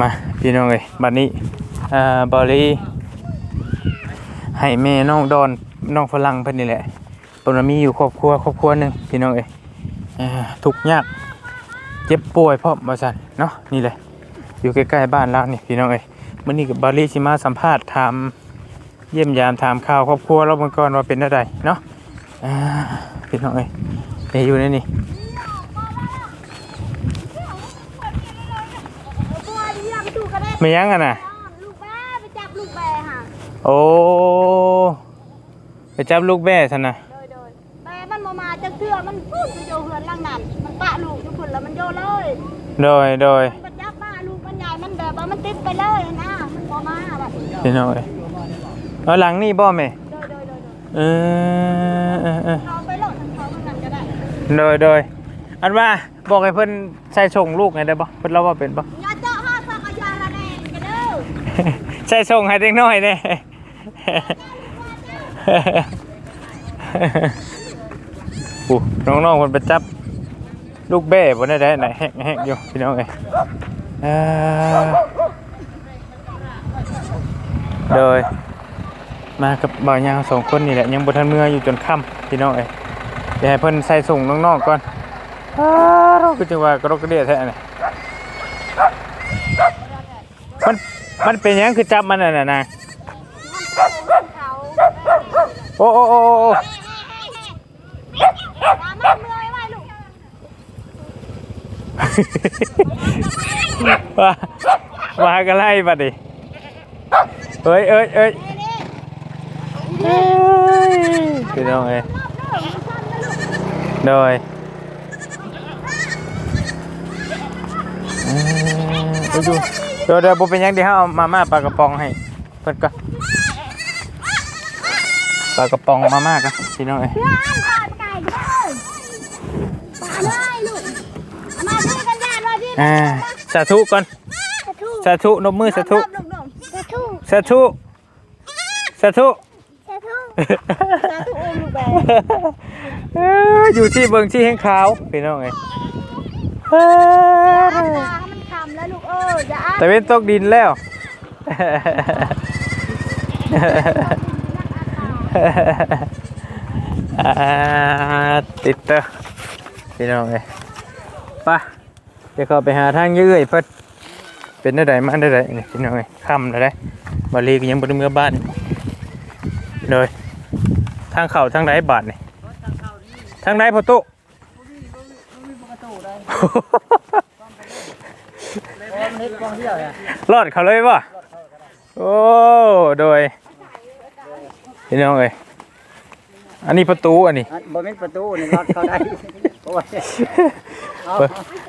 มาพี่น้องเอ้ยบัดนี้อ่าบอลีให้แม่น้องดอนน้องฝรั่งเพิ่นนี่แหละเพิ่นว่ามีอยู่ครอบครัวครอบครัวหนึงพี่น้องเอ้ยทุกยากเจ็บป่วยเพร้อมาซั่นเนาะนี่แหละอยู่ใกล้ๆบ้านเรานี่พี่น้องเอ้ยมื้อนี้กับบอลีสิมาสัมภาษณ์ถามเยี่ยมยามถามข่าวครอบครัวเราเบิ่งก่อนว่าเป็นจังไดเนาะพี่น้องเอ้ยเอ้ยอยู่ในนี่ ตัวเดียว ไปดูกันได้ไม่ยั้งกันน่ะลูกแม่ไปจับลูกแม่ค่ะโอ้ไปจับลูกแบ่สันนะโดยโดยแม่มันมามาจังเทื่อมันพูดไปโยเฮือนล่างนั่นมันปะลูกทุกคนแล้วมันโยเลยโดยโดยมันจับบ้าลูกมันใหญ่มันแบบว่ามันติดไปเลยนะมันพอมาแบบพี่น้อยเอาหลังนี่บ่แม่โดยโดยโดยโดยเออเออเออเขาไปโหลดทางเขาทางนั้นก็ได้โดยโดยอันว่าบอกให้เพิ่นใส่ส่งลูกไงได้บ่เพิ่นเล่าว่าเป็นบ่ อย่าเจาะห้อสักยาละแดงกันเด้อ ใส่ส่งให้เด็กน้อยแน่อู้น้องๆคนไปจับ ลูกแบ่บนได้ได้ไหนแหกแหกอยู่พี่น้องเอ้ยเอ่อโดยมากับบ่าวยางสองคนนี่แหละยังบนทันเมื่ออยู่จนค่ำพี่น้องเอ้ยเดี๋ยวให้เพิ่นใส่ส่งน้องๆก่อนเราก็จังว่ากระดกกระเดียแท้เนี่มัน มันเป็นหยังคือจับมันน่ะนะนะเขาโอ้โอ้โอ้โอ้โอ้ตามมาเมื่อยไว้ลูกว่ามากันไล่บัดดิเอ้ยเอ้ยเอ้ยนี่เอ้ยพี่น้องเอ้ยรอบเด้อมันซ้ำนะลูกโดยเอ่อไปดู เดี๋ยวเดี๋ยวบ่เป็นหยังเดี๋ยวเอามาม่าปลากระป๋องให้เพิ่นก่อนปลากระป๋องมาม่ากันพี่น้องเอ้ยเพื่อนผ่านไก่เลยป่าเลยลูกเอามาช่วยกันยานว่าพี่อ่าสาธุก่อนสาธุสาธุนบมือสาธุสาธุสาธุสาธุสาธุสาธุโอมลูกแบเอ้ยอยู่ที่เบิงที่แห้งขาวพี่น้องเอ้ยเอ้ตายมันคำแล้วลูกเอออย่าอ้าแต่เป็นตกดินแล้ว อ่าติดเตอพี่น้องเอ้ยไปะเดี๋ยวเขาไปหาทางยื้อยเพิ่นเป็นได้ไดมาได้ไดนี่พี่น้องเอ้ยค่ำได้ไดบาลีก็ยังบ่ได้เมื่อบ้านเลยทางเข้าทางไหนบาทนี่ทางไหนพ่อตุร อดเขาเลยป่ะโอ้โดยพี่น้องเอ้ยอันนี้ประตูอันนี้บ่แม่นประตูนี่รอดเขาได้โอ้ย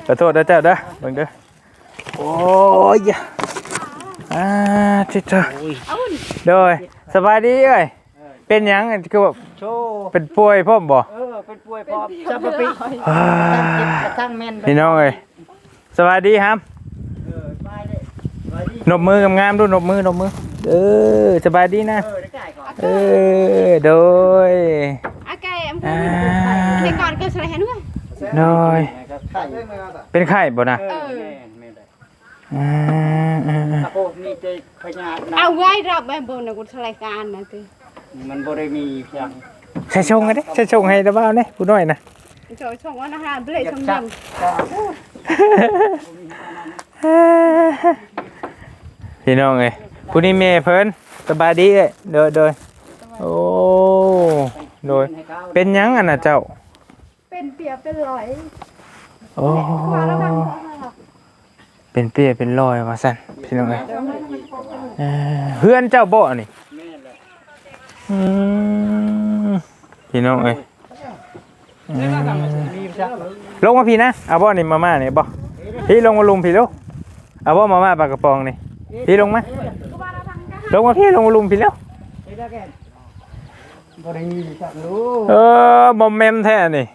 ขอโทษนะเจ้าเด้อเบิ่งเด้อโอ้ยอ่าทิเถอะโดยสบายดีเอ้ยเป็นยังคือแบบเป็นป่วยพ่อมบ่เออเป็นป่วยพร้อมซับปปิอ่าตั้งจิตกระทั่งแม่นพี่น้องเอ้ยสบายดีครับ เออไปเลยไปดิ นบมืองามๆดูนบมือนบมือ เออสบายดีนะ เออได้จ่ายก่อนเออโดยอาแกมอ่าในก่อนก็สลายด้วยโดยไข่เป็นไข้บ่นะเออแม่นแม่นได้อ่าอ่าอ่าตะโพกมีใจพญานาเอาคไว้รับแบบบนนะกูสลายการนะตีมันบ่ได้มีเพียงใช้ชงกันดิใช้ชงให้ตะบ้าวเนี่ยผู้น้อยนะโจชงว่านะฮะเบลอยาชกงจัยบ พี่น้องเอ้ยผู้นี้เมย์เพิ่นสบายดีเอ้ยโดยโดยโอ้โดยให้เขาเป็นหยังอะนะเจ้า เป็นเปียเป็นรอยโอ้ว่าแล้วกันเป็นเปียเป็นรอยว่าซั่นพี่น้องเอ้ยเอ่อเพื่อนเจ้าบ่นี่แม่นเลยอืมพี่น้องเอ้ยอืมมีจักลงมาพี่นะเอาบ่นี่มาม่านี่บ่พี่ลงมาลุมพี่ลูกเอาบ่มาม่าปลากระป๋องนี่ พี่ลงไหมลงมาพี่ลงมาลุมพี่แล้วบ่ได้มีจักรู้เออบอมแมมแท้นี่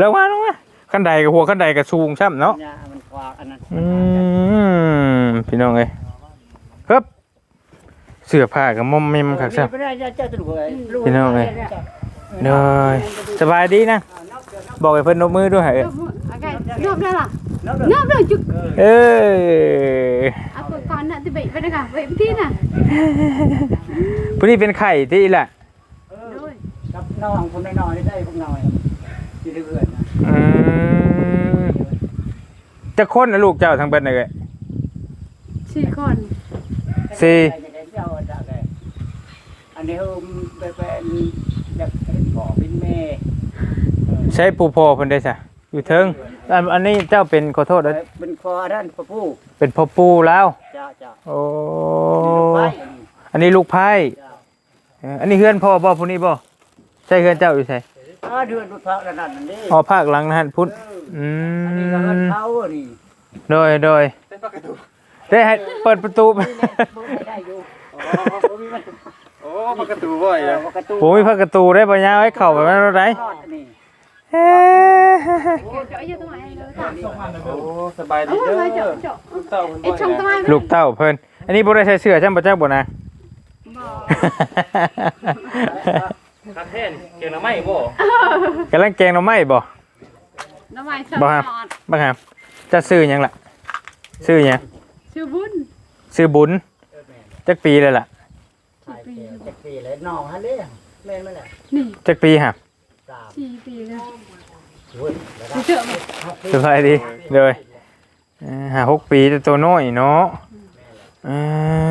ลงมาลงมาขั้นใดกับหัวขั้นใดกับสูงช่ำเนาะอืมพี่น้องเอ้ยครับเสื้อผ้ากับมอมแมมคักซัไม่ได้เจ้าตัวเลยพี่น้องเอ้ยเด้อสบายดีนะบอกให้เพิ่นนบมือด้วยเอ้ยอนบได้ล่ะแล้วเนอ บได้จุกเออเอาเปิดก่อนน่ะจะเบะไปนะค่ะเบะไปที่น่ะผู้นี้เป็นไข่ที่แหละเออโดยกับน้องคนน้อยๆได้พวกน้อยที่เรื่อยๆนะอืมจะค้นนะลูกเจ้าทางเบิดเลยสี่คนสี่เจ้าจะได้อันนี้เขาไปเป็นอยากเป็นพ่อเป็นแม่ใช้ปูพอเพิ่นได้ซะอยู่เทิง อันอันนี้เจ้าเป็นขอโทษนะเป็นคอด้านพระผู้เป็นพ่อปูแล้วจ้าจ้าโอ้ไปอันนี้ลูกไพ่จ้าเอออันนี้เฮือนพ่อบ่ผู้นี้บ่ใช่เฮือนเจ้าอยู่ใช่อ่าเดือนรุดพระระดับนั้นนี่อ๋อภาคหลังนะฮะพุทธอือันนี้ก็เงินมเขาอะนี่โดยโดยได้ให้เปิดประตูนี่แหละบ่ ได้อยู่อ๋อมีมันโอ้มันกระตูบ่อยเออะอประตูโอ้ยพักประตูได้ปัญญาไว้เข้าไปมันได้รอดนี่เอ๊ะเดี๋ยว เจาะอโอ้สบายดีเด้อลูกเต้าเพิ่นไอ้ช่องตรงไหนลูกเต้าเพิ่นอันนี้บ่ได้ใส่เสื้อใช่บ่เจ้าบ่นะ คาเทนเก่งละไม่บ่กำลังแกงหน่อไม้บ่น้ำไม้สบ่อครับดบ่ครับจะซื้อหยังล่ะ ซื้อหยังชื่อบุญซื้อบุญจักปีเลยล่ะใช่เจ็ดปีเลยน้องฮะเลยแม่นมั้ยล่ะจักปีฮะ สี่ปีแล้วโอ้ยระดับเจอมาสบายดีเลยหาหกปีแต่ตัวน้อยเนาะเอ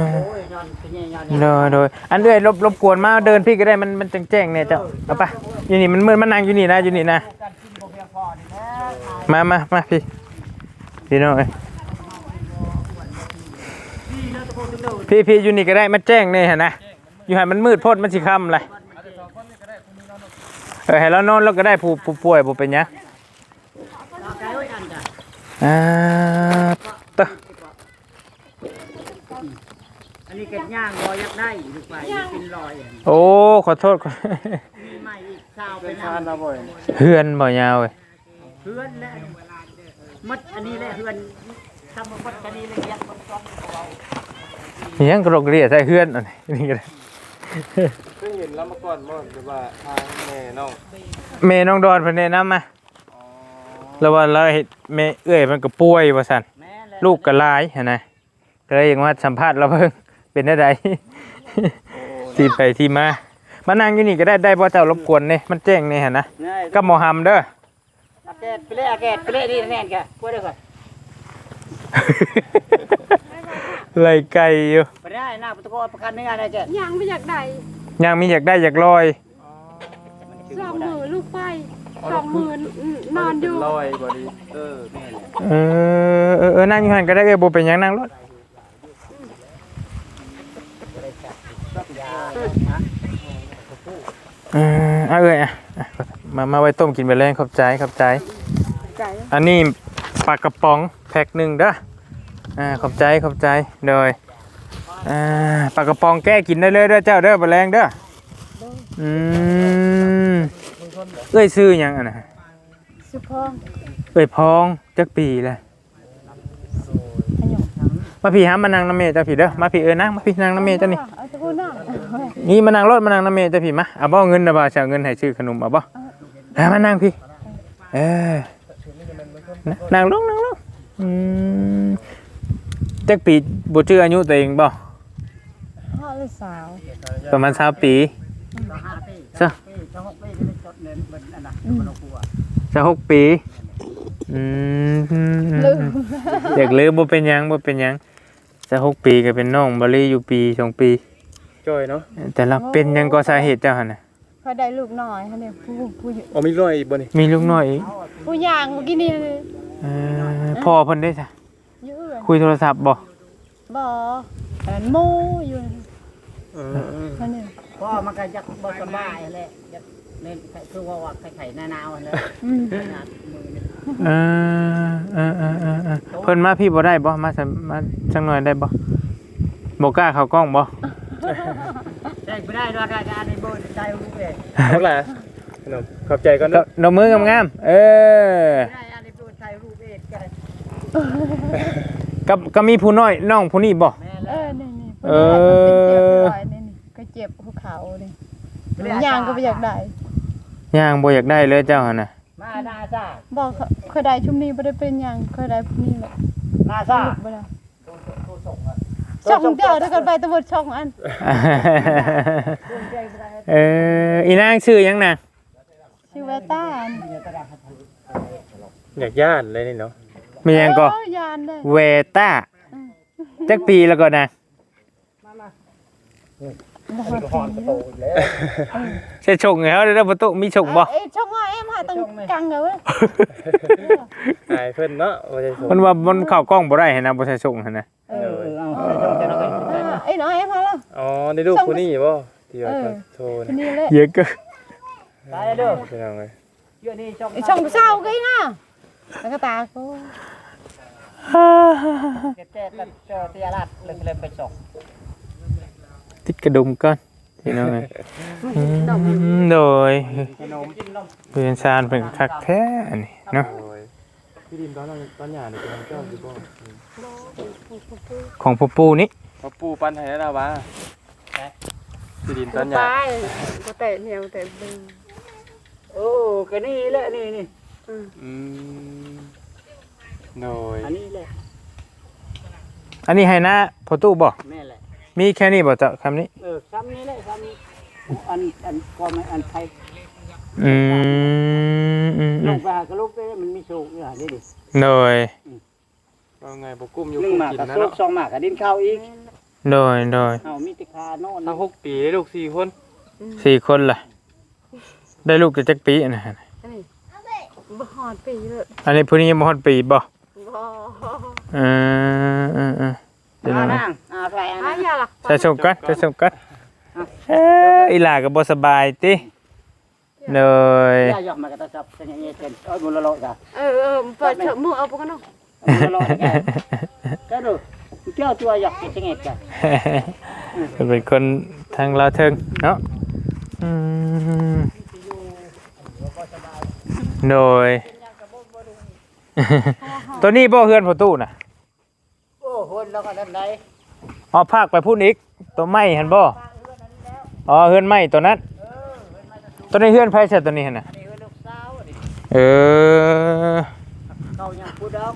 อโอ้ยย้อนเป็นไงย้อนโดยโดยอันเอ้ยรบรบกวนมาเดินพี่ก็ได้มันมันแจ้งๆเนี่ยเจ้าเอาไปอยู่นี่มันมืดมันนั่งอยู่นี่นะอยู่นี่นะมามามาพี่พี่น้อยพี่พี่อยู่นี่ก็ได้มาแจ้งเนี่ยนะอยู่ให้มันมืดพดมันสิค่ำเลย เออให้เรานอนแล้วก็ได้ผู้ผู้ป่วยผู้เป็นหยังเอาไกลไว้กันจ้ะอ่าตะอันนี้เก็บย่างรอยักได้ลูกไปกินรอยโอ้ขอโทษขอมีใหม่อีกชาวไปเป็นนทานละบ่อยเฮือนบ่ยาวเว้ยเพื่อนและมัดอันนี้แหละเพื่อนทำมัดอันนี้เลยยักษ์ซ้อนอิหยังกระโดกเรียใส่เฮือนอันนี้นี่ก็ได้ เคยเห็นแล้วมาก่อนบ่หรือว่าทางแม่น้องแม่น้องดอนเพิ่นแนะนำมาอ๋อแล้วว่าเราเฮ็ดแม่เอื้อยมันก็ป่วยว่าซั่นแม่และลูกก็หลายหั่นนะก็เลยอยากมาสัมภาษณ์เราเพิ่งเป็นได้ใดที่ไปที่มามานั่งอยู่นี่ก็ได้ได้บ่เจ้ารบกวนนี่มันแจ้งนี่หั่นนะนี่กับหมอหำเด้ออาแกตไปเลยอาแกตไปเลยนี่แน่นแกพูดได้ก่อนไล่ไก่อยู่ไปได้หน้าประตูประกันนี่อะไรแกยังไม่อยากได้ ยังมีอยากได้อยากลอย สองมือลูกไปสองมือนอนอยู่ลอยบ่ดีเออแม่นแหละเออเออเออนั่งอยู่หั่นก็ได้เอ้ยบ่เป็นหยังนั่งรถเออเอาเอ้ยอะอะมามาไว้ต้มกินไปเลยขอบใจขอบใจ ใจอันนี้ปลากระป๋องแพ็คหนึ่งเด้ออ่าขอบใจขอบใจโดย อ่าปลากระป๋องแก้กินได้เลยเด้อเจ้าเด้อแมลงเด้ออืมเอ้ยซื้อหยังอะนะสุพองเอ้ยพองจักปีแหละมาพี่หามานั่งน้ำเมย์จ้าพี่เด้อมาพี่เอ้ยนั่งมาพี่นั่งน้ำเมย์จ้านี่เอาตะกูน่ะนี่มานั่งรถมานั่งน้ำเมย์จ้าพี่มาเอาบ่เงินนะบ่าจะเอาเงินให้ซื้อขนมเอาบ่เอามานั่งพี่เออนะนั่งลงนั่งลงอืมจักปีบ่ชื่ออายุตัวเองบ่ พ่อลูกสาวประมาณ20ปีห้าปีซะปีสองปีจะได้จดเงินเหมือนอันน่ะมันเอากลัวจะหกปีอืมอยากลืมบ่เป็นหยังบ่เป็นหยังจะหกปีก็เป็นน้องบ่ลีอยู่ปีสองปีจอยเนาะแต่ละเป็นหยังก็สาเหตุเจ้าหั่นน่ะเขาได้ลูกน้อยเขาเนี่ยผู้ผู้อ๋อมีรอยอีกบ่นี่มีลูกน้อยอีกผู้ย่างเมื่อกี้นี่เลยเออพ่อเพิ่นได้จ้ะอยู่เลยคุยโทรศัพท์บ่บ่อันโมอยู่ เออเขานี่ยพ่อมันก็ยักบ่สบายแหละยักเล่นคือว่าว่าไข่หน้าหนาวเลยอืมขนาดมือนี่เออเออเออเออเออเพิ่นมาพี่บ่ได้บ่มาสัมมาจังหน่อยได้บ่บ่กล้าเข้ากล้องบ่แจ้งไม่ได้ด้วยการในโบนใจรู้เองเอาล่ะขนมขอบใจก่อนดเด้อดอกมืองามๆเออไม่ได้อันในโบนใจรู้เองกันกับก็มีผู้น้อยน้องผู้นี้บ่แม่เอแล้อนี่นี่ เออเป็นเจ็บนี่ก็เจ็บหัวเขานี่ย่างก็ไม่อยากได้ย่างบ่อยากได้เลยเจ้าหั่นน่ะมาดาจ้าบอกเขาเคยได้ชุมนี้บ่ได้เป็นหยังเคยได้พวกนี้แหละมาซ่าลุกบ่ได้ช่องเดียวถ้ากันไปตะบดช่องอัน เอออีนางชื่อหยังน่ะชื่อว่าต้านอยากย่านเลยนี่เนาะมีหยังก็โอ้ยานเลยเวต้าจักปีแล้วก็นะ บ่ฮอดหอนกระโตอีกแล้วใช่ชงให้เขาได้ประตูมีชงบ่ เอ้ยช่องว่าเอ็มหาตังกังเลยเว้ยอายเพิ่นเนาะว่าจะส่งมันว่ามันเข้ากล้องบ่ได้หั่นนะบ่ใช่ชงหั่นนะเออเอาใส่ช่องจะน้อยอ่าไอ้น้อยเอ็มหาแล้วอ๋อในรูปคนนี้บ่ที่ว่าเออโชว์ทีนะนี้เลยเยอะเก็ตายเด้อพี่น้องเอ้ยเยอะนี่ช่องไอ้ช่องเศร้ากี้นะแล้วก็ตากูเก็บแจ้ตัดเจอเตียรัดเลยเลยไปส่ง ติดกระดุมก่อนพี่น้องเอ้ยอืมโดยขนมกินนมเพื่อนซานเป็นคักแท้อันนี้เนาะโอ้ยพี่ดินตอนนั้นตอนหย่าเนี่ยเป็นเจ้าสิบ่ของพ่อปูนี่พอปู่ปั้นให้แล้ววะพี่ดินตอนหตย่าายกูเตะเหนียวเตะบึงโอ้ก็นี่แหละนี่นี่อืมโดยอันนี้แหละอันนี้ให้นะพ่อตู้บ่แม่แหละ มีแค่นี้บ่เจ้าคำนี้ เออซ้ำนี้แหละซ้ำนี้อันอันก็ไม่อันไทยอืมอืมอืลูมกไปหากระลูกไปมันมีโชคอยู่หาได้ดิโดยว่าไงบ่กุ้มอยู่หนึ่งกุ้มหมากกินกับนะโชคเนาะสองหมากกับดินข้าวอีกโดยโดยเอามีแติคาโน่นทั้งหกปีได้ลูกสี่คนสี่คนล่ะ ได้ลูกจะจักปีอันนะอันนี้บ่ฮอดปีเลยอันนี้ผู้นี้ยังบ่ฮอดปีบ่บ่เออเออเออ เดี๋ยวเอานะนั่งเอาใส่อันหานั้นยาล่ะใส่ชมกันใส่ชมกันเอ้ออีหลาก็บ่สบายติเลยย่าหยอกมากระตับจับเป็นอย่างเงี้ยเป็นเอ้ยบุญละโลจ้ะเออเออเปิดเถอะมือเอาปกันเนาะบุญละโลแก่ก็ดูเจ้าตัวหยอกเป็นอย่างเงี้ยจ้ะเป็นคนทางลาวเทิงเนาะอืมโดย ตัวนี้บ่เฮือนพ่อตู้น่ะโอ้โห แล้วก็ด้านใดอ๋อภาคไปพูดอีกตัวไม้หันบ่อ๋อเฮือนไม้ตัวนั้นตัวนี้เฮือนไผเสร็จตัวนี้หั่นน่ะอันนี้คือลูกสาวอันนี้เออเขายังพูดดอก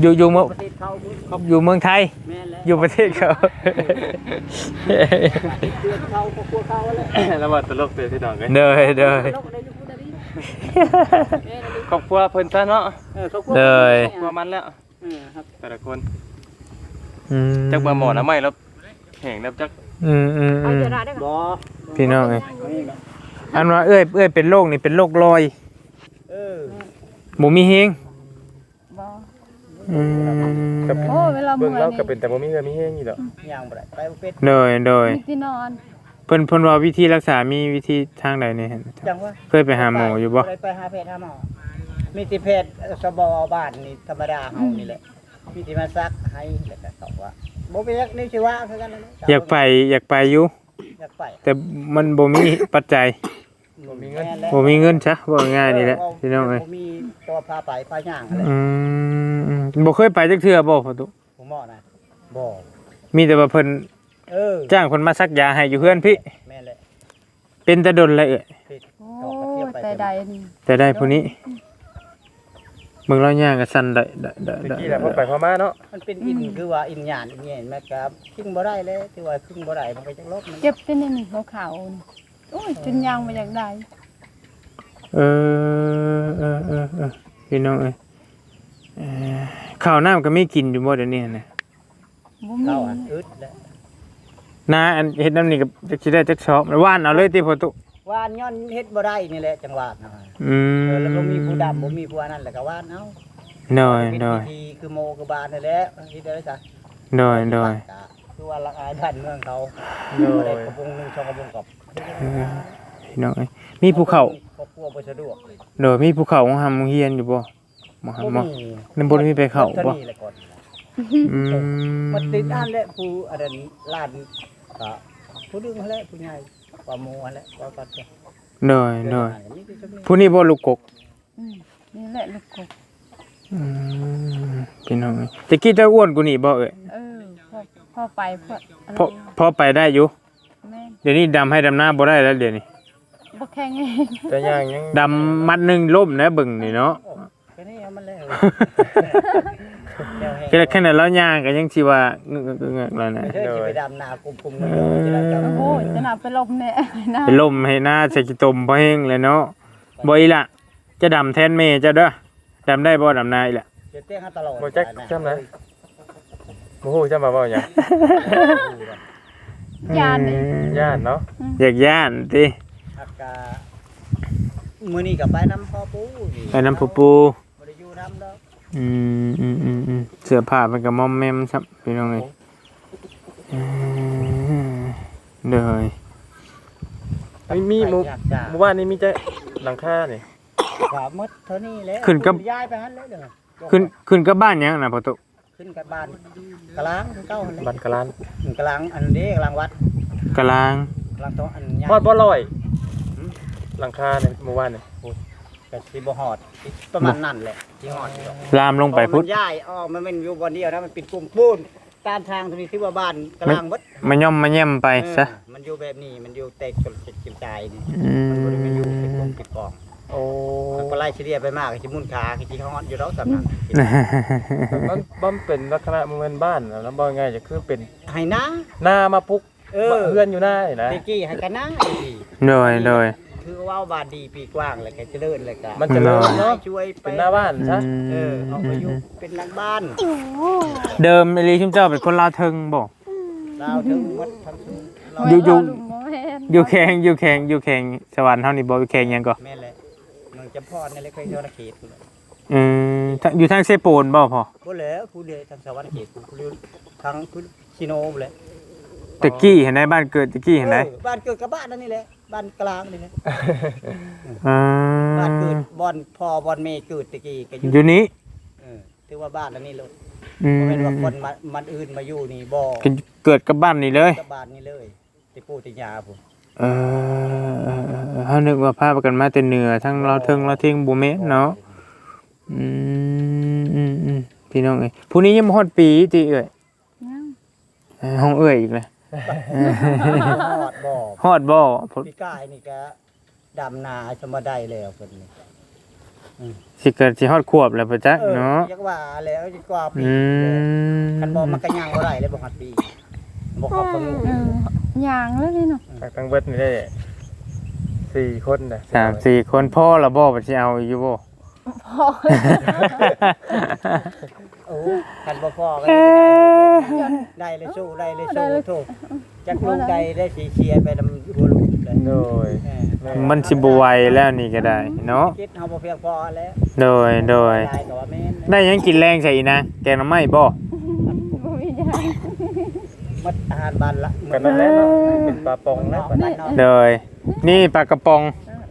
อยู่อยู่เมืองประเทศเขาพูดอยู่เมืองไทย แม่นแล้วอยู่ประเทศเขา เดือนเขาพวกพวกเขาแหละแล้วว่าตลกเด้อพี่น้องเอ้ยเด้อเด้อโลกได้อยู่พูดได้ดิครอบครัวเพิ่นซะเนาะเออเขาพวกเลยครอบครัวมันแล้วเออครับแต่ละคน อืมจักบ่หมอนะไม่แล้วแห้งแล้วจักอืมอืมเอาอืมจะได้ได้บ่บ่พี่น้องเอ้ยนี่แหละอันว่าเอ้ยเอ้ยเป็นโรคนี่เป็นโรคลอยเออหมูมีเฮงบ่อืมโอ้เวลาเบิ่งมื้อแล้วนี่ก็เป็นแต่บ่มีเงินมีแฮงอยู่ดอกย่างบ่ได้ไปบ่เป็ดโดยโดยมีที่นอนเพิ่นเพิ่นว่าวิธีรักษามีวิธีทางใดเนี่ยจังว่าเคยไปหาหมออยู่บ่ได้ไปหาแพทย์หาหมอมีที่แพทย์สบบ้านนี่ธรรมดาเฮานี่แหละ มีที่มาซักให้แล้วก็ตอบว่าบ่เป็นจักนี่สิว่าคือกันนั่นแหละอยากไปอยากไปอยู่อยากไปแต่มันบ่มี ปัจจัยบ่มีเงินแแล้วบ่มีเงินซะบ่ง่ายนี่แหละพี่น้องเอ้ยบ่มีตัวพาไปพาย่างอะไรอืมอืมบ่เคยไปจักเทื่อบ่พ่อตุผมบอกนะบ่มีแต่ว่าเพิ่นเออจ้างคนมาซักยาให้อยู่เพื่อนพี่ แม่นแหละเป็นตะดนเลยเอ่ยผิดโอ้แต่ใดนี่แต่ได้ผู้นี้ เบิ่งแล้วย่างก็สั่นได้ได้ได้ตะได้กี้น่ะเพิ่นไปพม่าเนาะมันเป็นอินคือว่าอินหยานอินเห็นไหมครับขึ้นบ่ได้เลยที่ว่าขึ้นบ่ได้มันไปจักลบมันเจ็บจนนี่หัวเข่านี่โอ้ยจนยางมาอยากได้เออเออเออเออพี่น้องเอ้ยเอ่อข้าวน้ำก็ไม่กินอยู่บ่เดี๋ยวนี้นะบ่มีเข้าอันอึดแล้วนาอันเฮ็ดน้ำนี่ก็จักสิได้จักชอบว่านเอาเลยติพ่อตุ ว่านย้อนเฮ็ดบ่ได้นี่แหละจังหวัดนะอืมเออแล้วก็มีผู้ดำบ่มีผู้อันนั้นแล้วก็ว่านเอ้าน้อยเป็นน้อยพิธีคือโมคือบานนั่นแหละที่ได้จ้ะน้อยน้อยคือว่าละอายบ้านเมืองเขาโดยบ่ได้กระบงหนึงช่องกระบงกับเออพี่น้องเอ้ยมีภูเขาครอบครัวบ่สะดวกโดยมีภูเขาของหำโรงเฮียนอยู่บ่บ่หำบ่มีนั่นบ่ได้มีไปเข้าท่บ่นี่แหละก่อนอืมมันติดอันแหละผู้อันนั้นลานก็ผู้ดึงนั่นแหละผู้ใหญ่ กว่าหมู่นั่นแหละกว่าปัดจ้ะน้อยน้อยมีที่สุดนี่ผู้นี้บ่ลูกกกอืมนี่แหละลูกกบอืมพี่น้องเอ้ยตะกี้เจ้าอ้วนกูนี่บ่เอ้ยเออพอพอไปพออันพอพอไปได้อยู่ แม่นเดี๋ยวนี้ดำให้ดำหน้าบ่ได้แล้วเดี๋ยวนี้บ่แข็งเองแต่ย่างยังดำมัดหนึงล่มนะเบิ่งนี่เนาะแค่นี้เอามันเลยแนว แห้งแค่แค่นั้นแล้วย่างก็ยังสิว่าเงึกๆๆๆแล้วนะ เธอสิไปดำนากลุ่มๆนั่นเด้อที่เราจะโอ้ยจะหนับไปลมเนี่ยนะไปล่มให้หน้าใส่กิตมพอแห้งเลยเนาะบ่อีละจะดำแทนเมย์เจ้าเด้อดำได้บ่ดำนาอีละจะเต้นให้ตลอดบ่จักจำนะบ่ฮู้จำมาเว้าหยังยานนี่ย่านเนาะอยากย่านติอากามื้อนี้ก็ไปน้ำพ่อปูนี่ไปน้ำปูปูบ่ได้อยู่น้ำดอก อืมอืมอืมอืมเสื้อผ้ามันก็มอมแมมครับพี่น้องเอ้ยอืมเด้อมีมีหมู่ไปอยากจ้าหมู่บ้านนี้มีแต่หลังคานี่ก็หมดเท่านี้แหละขึ้นกับ ย้ายไปหั่นเลยเด้อขึ้นขึ้นกับบ้านยังนะพ่อตุขึ้นกับบ้านกลางคือเก่าหั่นแหละบ้านกะลานกลางอันนี้กลางวัดกลางกลางตรงอันใหญ่ฮอดบ่ร้อยหลังคาในหมู่บ้านนี่ ก็สิบ่ฮอดประมาณนั้นแหละที่ฮอดอยู่ดอกลามลงไปพุทธมันย้ายออกมันเป็นอยู่บ่อนเดียวนะมันเป็นกลุ่มปูนตามทางตรงนี้ที่ว่าบ้านกลางวัดมาย่อมมาแย่มไปซะเออมันอยู่แบบนี้มันอยู่แตกกระจิบกระจายนี่อืมันบ่ได้มันอยู่มเป็นกลุ่มเป็นกองโอ้มันก็ไล่เฉลี่ยไปมากสิมุนขาสิฮอดอยู่แล้วสำนักมันบ่เป็นลักษณะมันเป็นบ้านน่ะแล้วบ่ง่ายจะคือเป็นให้นะหน้ามาปุกเออเพื่อนอยู่หน้านี่นะ ตะกี้ให้กันนะไอ้ดีโดยโดย คือว่าบาดดีปีกว้างเลยก็เจริญเลยก็มันเจะเริ่มเนาะช่วยไปเป็นหน้าบ้านซะเออออกไปอยู่เป็นหลังบ้านเดิมอลีชุมเจ้าเป็นคนลาวเทิงบ่ดาวถึงหมดทั้งเราอยู่อยู่ลุงบ่แม่นอยู่แข่งอยู่แข่งอยู่แข่งสวรรค์เฮานี่บ่อยู่แข่งหยังก็แม่นแหละเมืองจำพรนี่แหละเคยโดนเขตพุ่นแหละอืมทางอยู่ทางเซโปนบ่พ่อพูดแล้วพูดเลยทางสวรรค์เขตพูดเลยทางพูดชิโนพูดเลยตะกี้เห็นได้บ้านเกิดตะกี้เห็นได้ออบ้านเกิดกับบ้านนั่นนี่แหละ บ้านกลางนี่แหละอ่าบ้านเกิดบอนพ่อบอนเมย์เกิดตะกี้ก็ออยู่ยู่นี้เออถือว่าบ้านอันนี้เลยอืมบ่แม่นว่าคนมามันอื่นมาอยู่นี่บ่เกิดกับบ้านนี่เลย กับบ้านนี่เลยติปู่ติยาผมเออเออเออเออเฮานึกว่าพาไปกันมาแต่เหนือทั้งเราวเทิงเราวเทิงบ่แม่นเนาะอืมอืมอืมพี่น้องเอ้ยผู้นี้ยังบ่ฮอดปีติเอ้ยยังเอ้ยห้องเอ้ยอีกเลย ฮอดบ่ฮอดบ่พพี่กายนี่ก็ดำนาสมได้แล้วเพิ่นนี่สิเกิดสิฮอดขวบแล้วปะจ๊ะเออเนาะจักว่าแล้วจักว่าปีอืมคันบ่มันก็ยังบ่ได้เลยบ่ฮอดปีบ่เข้าประมูลเออย่างแล้วนี่เนาะจากทั้งเบิดนี่ได้สี่คนน่ะสามสี่คนพ่อละบ่บ่สิเอาอยู่บ่ พอ โอ้คันบ่พอก็ได้เลยสู้ได้เลยสู้โทษจักลูกใดได้สิเชียร์ไปนำหัวลูกเลยโดยเออแม่มันสิบ่ไหวแล้วนี่ก็ได้เนาะคิดเฮาบ่เพียงพอแล้วโดยโดยได้ก็ว่าแม่นได้หยังกินแรงใส่อีนะแกงหน่อไม้บ่บ่มีอย่างมัดอาหารบ้านละกันนั่นแหละเนาะเป็นปลาปองนะบ้านนอกโดยนี่ปลากระป๋อง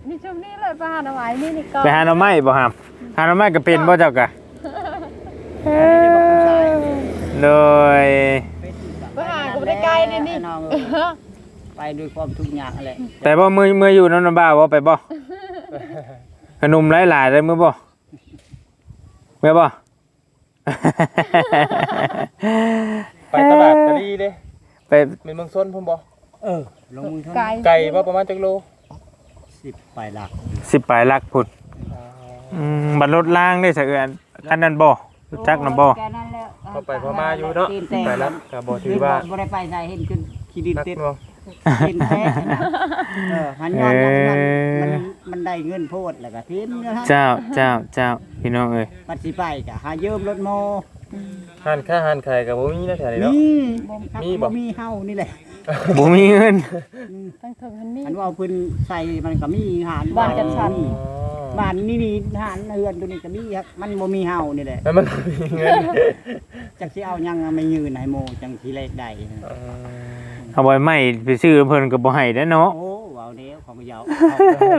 นี่ช่วงนี้เลยป้าเอาไว้นี่นี่ก็ไปหาหน่อไม้บ่ครับหาหน่อไม้ก็เป็นบ่เจ้ากะ โดยไปหาก็บ่ได้ไกลนี่นี่ น้องเอเอ้ยอไปด้วยความทุกข์ยากนั่นแหละแต่บ่มือมืออยู่น้ำบ่าวบ่ไปบ่ขนมหลายๆได้มือบ่เมื่อบ่ ไปตลาดตะลีเด้ไปเป็นเมืองส้นพุ่นบ่เออลงมือเท่าไกลนั้นไก่บ่ประมาณจักโลสิบไปหลักสิปลายลักพุ่นอืมบัดรถล่างได้สะเอือนคันนั้นบ่ รู้จักนำบ่ แค่นั้นแล้วพอไปพอมาอยู่เนาะไปแล้วก็บ่ถือว่าบ่ได้ไปใส่เห็นขึ้นขี้ดินนักเต็ม หน่วงกินแท้นะเออหันย้อนอย่างนั้นมันมันได้เงินโพดแล้วก็ทิ้งนะฮะเจ้าเจ้าเจ้าพี่น้องเอ้ยปัดสิไปก็หายืมรถโมห้านค้าห้านขายก็บ่มีนะแถวนี้เนาะ มีมีบ่มีเฮานี่แหละบ่มีเงินทั้งถึงมันมีอันว่าเอาเพิ่นใส่มันก็มีหารบ้านจัดสรรมี บ้านนี่นี่หารเฮือนตัวนี้ก็มีครับมันบ่มีเฮานี่แหละแล้วมันมีเงินจังสิเอายังไม่ยืนให้โมจังสิเลขได้เออเอาไว้ไม่ไปซื้อเพิ่นก็บ่ให้เด้อเนาะ โอ้ว้าวเด้วของยาว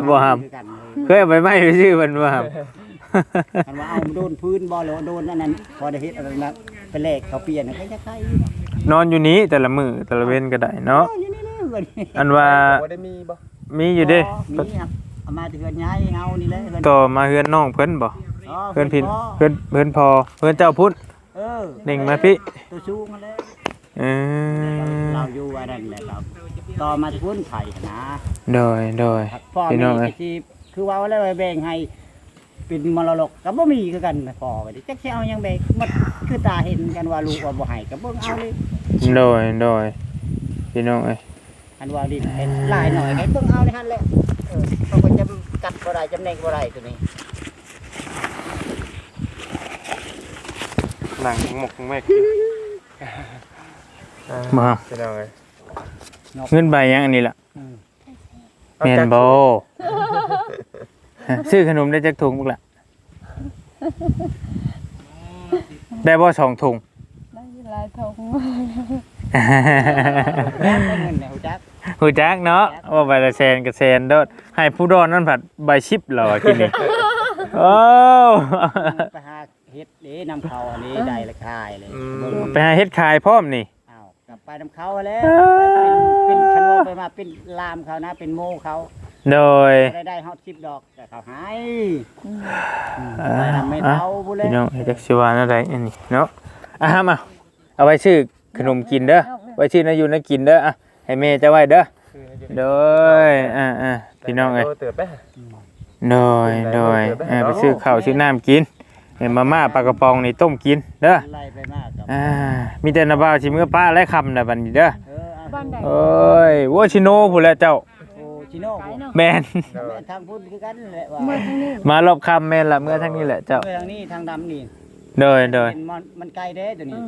บ่ครับคือกันเลยเคยเอาไปไม่ไปซื้อเพิ่นว่าครับ คันว่าเอาโดนพื้นบ่หรือว่าโดนอันนั้นพอได้เฮ็ดอะไรนะไปเลขเขาเปลี่ยนก็จะใครนอนอยู่นี้แต่ละมื้อแต่ละเว้นก็ได้เนาะอยู่นี่ๆก็นี่อันว่า บ่ได้มีบ่มีอยู่เด้ มีครับ เอามาที่เฮือนย้ายเฮานี่แหละเฮือนต่อมาเฮือนน้องเพิ่นบ่อ๋อเพิ่นผิดพ่อเพิ่นเพิ่นพอเพิ่นเจ้าพุทธเออเน่งมาพี่ตัวชูมาแล้วเออเราอยู่อันนั้นแหละครับต่อมาที่พุ่นไผ่นะโดยโดยพ่อพี่มีน้องเอ้ยที่คือว่าแล้วแบ่งให้เป็นมรดกก็บ่มีคือกันพอไปดิจักสิเอาหยังไปมันคือตาเห็นกันว่าลูกว่าบ่ให้ก็เบิ่งเอาเลยโดยโดยพี่น้องเอ้ยอันว่าดิเป็นหลายหน่อยให้เบิ่งเอาในหั่นแหละเออเขาก็จำกัดบ่ได้จำแนกบ่ได้ตัวนี้หนังหมกแม่กินอ่ามาพี่น้องเอ้ยเงินใบยังอันนี้ล่ะอืมแม่นบ่ซื้อขนมได้จักถุงบุกล่ะได้บ่สองถุงได้หลายทง แม่นบ่เงินเนี่ยฮู้จักหูจักเนาะว่าใบละแสนกับแสนโดดให้ผู้ดอนนั่นผัดใบชิปเหรอกินนี่โอ้ไปหาเฮ็ดเด้นำเขาอันนี้ได้ราคายเลยอืเบิ่งมไปหาเฮ็ดขายพร้อมนี่อ้าวกลับไปนำเขาแล้วเป็นเป็นคันว่าไปมาเป็นลามเขานะ เป็นโมเขาโดยได้ได้ฮอต10ดอกแต่เขาหายอ่าไม่ทำไม่เท่าบุเลยพี่น้องเฮ็ดจักสิว่าอะไรอันนี้เนาะอะมาเอาไว้ชื่อ ขนมกินเด้อไว้ชื่อนาอยู่นากินเด้ออะให้แม่จะไว้เด้อคือให้อยู่โดยอ่าอ่าพี่น้องเอ้ยโตเติบไปโดยโดยอ่าไปซื้อข้าวซื้อน้ำกินเห็นมาม่าปลากระป๋องนี่ต้มกินเด้อไล่ไปมากกับอ่ามีแต่นาบ่าวสิมื้อป้าและคำน่ะบัดนี้เด้อเออบ้านใดโอ้ยโวชิโน่พู้นแหละเจ้าโอ้ชิโน่ขายเนาะแมนทางพุ่นคือกันแหละว่าเมื่อทางนี้มารอบคำแมนละเมื่อทั้งนี้แหละเจ้าทางนี้ทางดำนี่ โดยโดยเป็นมันมันไกลเด้ตัวนี้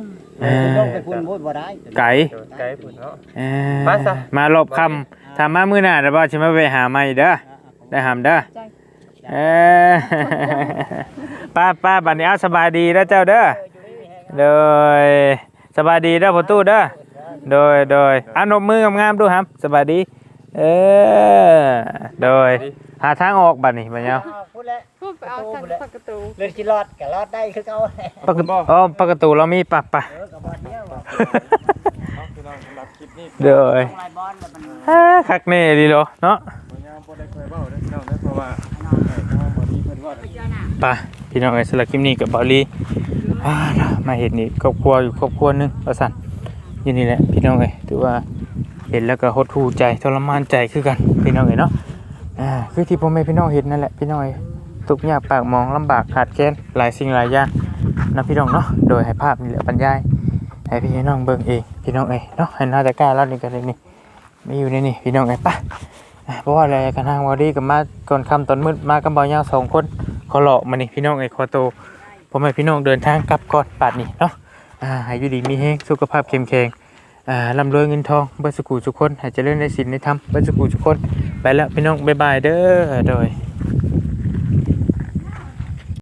อ่าคุณต้องไปพุ่นพูดบ่ได้ไก่โดนไก่พุ่นเนาะ เอ้ยมาซะ มารอบคำถ้ามามื้อหน้าเดี๋ยวบ่าวสิมาไปหาใหม่เด้อได้หามเด้อใจเอ้ยป้าป้าบัดนี้เอาสบายดีแล้วเจ้าเด้อโดยสบายดีเด้อพ่อตู้เด้อโดยโดยอะนบมืองามๆดูครับสบายดี เออโดยหาทางออกบัดนี้บัดนี้เอา พูดแล้วพูดไปเอาทางประตูเลยสิรอดก็รอดได้คือเก่าแหละปกติอ๋อปกติเรามีปะปะเออก็บ่เดียวว่าเอาพี่น้องสำหรับคลิปนี้เด้อลายบอลแล้วมันฮ่าคักแน่ดีโลเนาะบ่ยามบ่ได้เคยเว้าเด้อพี่น้องเด้อเพราะว่าเอ้ยทางบ่มีเพิ่นเว้าเด้อไปพี่น้องไอ้สลักคลิปนี้กับบอลลี่อ่ามาเห็นนี่ครอบครัวอยู่ครอบครัวหนึงประสันอยู่นี่แหละพี่น้องเอ้ยถือว่าเห็นแล้วก็หดหู่ใจทรมานใจคือกันพี่น้องเอ้ยเนาะอ่าคือที่พ่อแม่พี่น้องเห็นนั่นแหละพี่น้องเอ้ย ทุกข์ยากปากมองลำบากขาดแคลนหลายสิ่งหลายอย่างนะพี่น้องเนาะโดยให้ภาพนี่แหละบรรยายให้พี่น้องเบิ่งเองพี่น้องเอ้เนาะให้น่าจะกล้าเล่านี่กันเลยนี่ไม่อยู่ในนี่พี่น้องเอ้ปอ่าเพราะว่าอะไรกันทางวอดี้กับมาก่อนค่ำตอนมืดมากับบ่าวยาวสองคนขอหลอกมานี่พี่น้องไอ้คอโตผมให้พี่น้องเดินทางกลับก่อนปัดนี่เนาะอ่าให้อยู่ดีมีแฮงสุขภาพเข้มแข็งอ่าร่ำรวยเงินทองเบิดสุขุทุกคนให้เจริญในศีลในธรรมเบิดสุขุทุกคนไปแล้วพี่น้องบ๊ายบายเด้อโดย